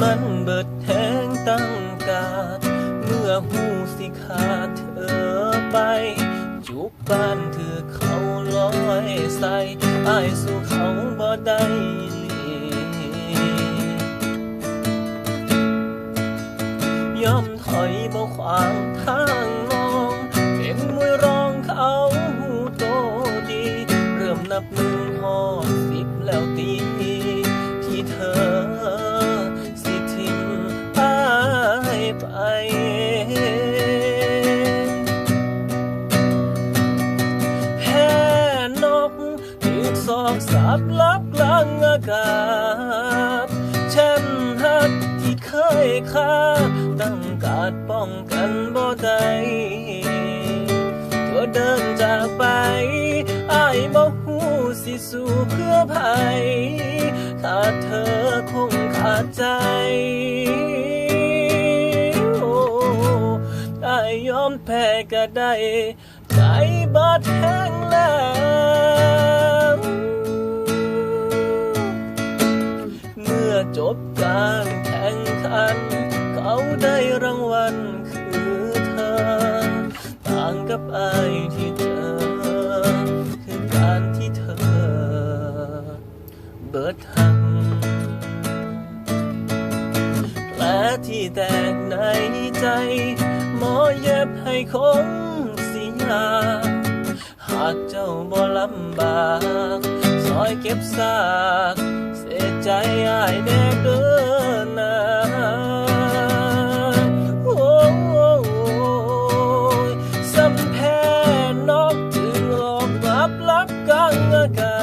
มันเบิดแทงตั้งกาด เมื่อหูสิขาดเธอไป จุกบ้านเธอเขาลอยใส่อายสู่เขาบ่ได้เลยยอมถอยบ่ขวางทางมอง เป็นมวยรองเขาหูโตดี เริ่มนับหนึ่งหอด ไปแพ้นกอีกสองสับลับกลางอากาศแช่มหักที่เคยคาดตั้งการป้องกันบ่ได้เธอเดินจากไปอายบ่หูสิสู้เพื่อภัยขาดเธอคงขาดใจ ก็ได้ใจบาดแห้งแล้วเมื่อจบการแข่งขัน เขาได้รางวัลคือเธอ ต่างกับไอที่เจอคือการที่เธอ เบิดหังแผลที่แตกในใจ หมอเย็บให้คงสิยาหากเจ้าบ่ลำบากซอยเก็บซากเสียใจอายแน่เดินนาโอ้ยสัมแพ้นกจึงออกลับลับกลางอากา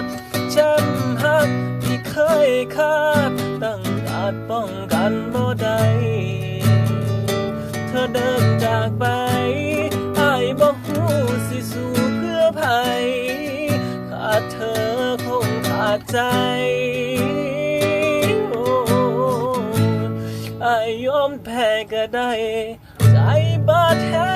ศแช่มหักที่เคยคาดตั้งอาจป้องกันบ่ได้ เดินจากไปอายบ่ฮู้สิสู่เพื่อภัยขาดเธอคงขาดใจโอ้อายยอมแพ้ก็ได้ ใจบาดแท้